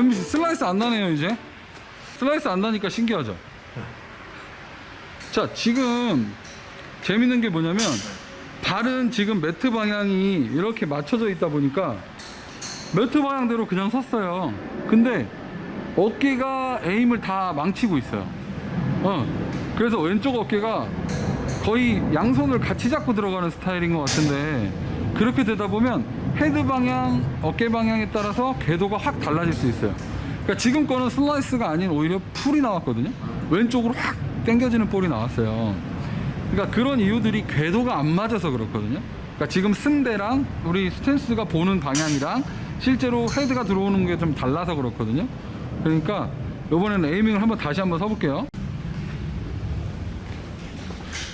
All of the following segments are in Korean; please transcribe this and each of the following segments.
현미 씨 슬라이스 안 나네요 이제. 슬라이스 안 나니까 신기하죠. 자 지금 재밌는 게 뭐냐면 발은 지금 매트 방향이 이렇게 맞춰져 있다 보니까 매트 방향대로 그냥 섰어요. 근데 어깨가 에임을 다 망치고 있어요. 어. 그래서 왼쪽 어깨가 거의 양손을 같이 잡고 들어가는 스타일인 것 같은데 그렇게 되다 보면 헤드 방향, 어깨 방향에 따라서 궤도가 확 달라질 수 있어요. 그러니까 지금 거는 슬라이스가 아닌 오히려 풀이 나왔거든요. 왼쪽으로 확 당겨지는 볼이 나왔어요. 그러니까 그런 이유들이 궤도가 안 맞아서 그렇거든요. 그러니까 지금 승대랑 우리 스탠스가 보는 방향이랑 실제로 헤드가 들어오는 게 좀 달라서 그렇거든요. 그러니까 이번에는 에이밍을 한번 다시 한번 서볼게요.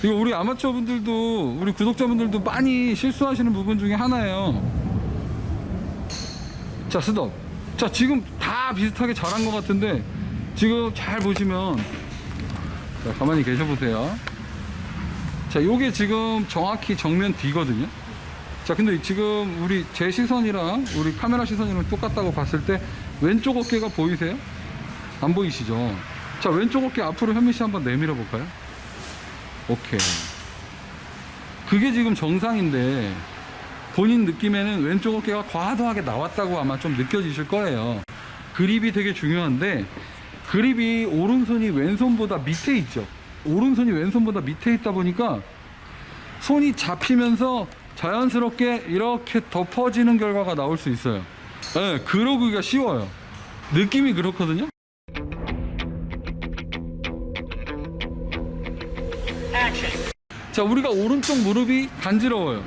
이거 우리 아마추어 분들도 우리 구독자분들도 많이 실수하시는 부분 중에 하나예요. 자 스톱. 자 지금 다 비슷하게 잘한 것 같은데 지금 잘 보시면 자 가만히 계셔 보세요. 자 요게 지금 정확히 정면 뒤거든요. 자 근데 지금 우리 제 시선이랑 우리 카메라 시선이랑 똑같다고 봤을 때 왼쪽 어깨가 보이세요? 안 보이시죠? 자 왼쪽 어깨 앞으로 현미 씨 한번 내밀어 볼까요? 오케이. 그게 지금 정상인데 본인 느낌에는 왼쪽 어깨가 과도하게 나왔다고 아마 좀 느껴지실 거예요. 그립이 되게 중요한데 그립이 오른손이 왼손보다 밑에 있죠. 오른손이 왼손보다 밑에 있다 보니까 손이 잡히면서 자연스럽게 이렇게 덮어지는 결과가 나올 수 있어요. 네, 그러기가 쉬워요. 느낌이 그렇거든요. 자, 우리가 오른쪽 무릎이 간지러워요.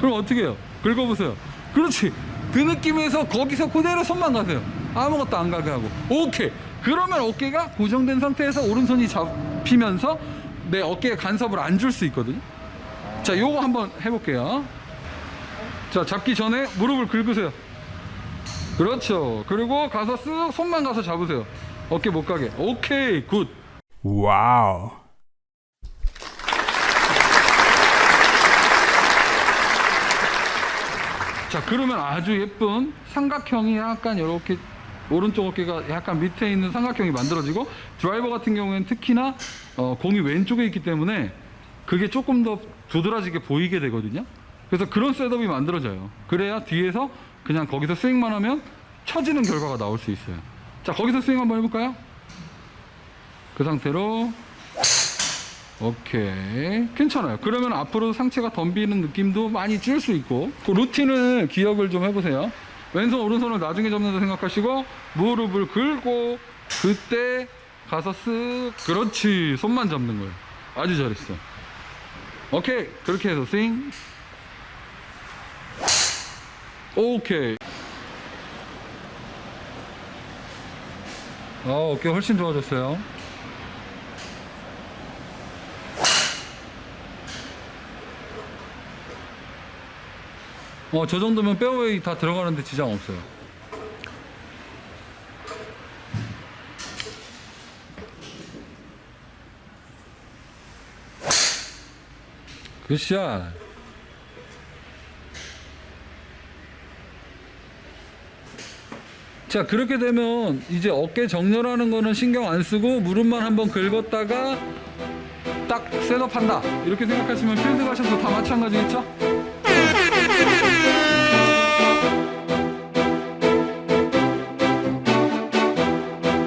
그럼 어떻게 해요? 긁어보세요. 그렇지. 그 느낌에서 거기서 그대로 손만 가세요. 아무것도 안 가게 하고. 오케이. 그러면 어깨가 고정된 상태에서 오른손이 잡히면서 내 어깨에 간섭을 안 줄 수 있거든요. 자, 요거 한번 해볼게요. 자, 잡기 전에 무릎을 긁으세요. 그렇죠. 그리고 가서 쓱 손만 가서 잡으세요. 어깨 못 가게. 오케이, 굿. Wow. 자 그러면 아주 예쁜 삼각형이 약간 이렇게 오른쪽 어깨가 약간 밑에 있는 삼각형이 만들어지고 드라이버 같은 경우에는 특히나 어, 공이 왼쪽에 있기 때문에 그게 조금 더 두드러지게 보이게 되거든요. 그래서 그런 셋업이 만들어져요. 그래야 뒤에서 그냥 거기서 스윙만 하면 쳐지는 결과가 나올 수 있어요. 자 거기서 스윙 한번 해볼까요? 그 상태로 오케이. 괜찮아요. 그러면 앞으로 상체가 덤비는 느낌도 많이 줄 수 있고 그 루틴을 기억을 좀 해보세요. 왼손 오른손을 나중에 잡는다 생각하시고 무릎을 긁고 그때 가서 쓱 그렇지. 손만 잡는 거예요. 아주 잘했어 오케이. 그렇게 해서 스윙. 오케이. 아 어깨 훨씬 좋아졌어요 어, 저 정도면 페어웨이 다 들어가는데 지장 없어요. 굿샷. 자, 그렇게 되면 이제 어깨 정렬하는 거는 신경 안 쓰고 무릎만 한번 긁었다가 딱 셋업한다. 이렇게 생각하시면 필드 가셔도 다 마찬가지겠죠?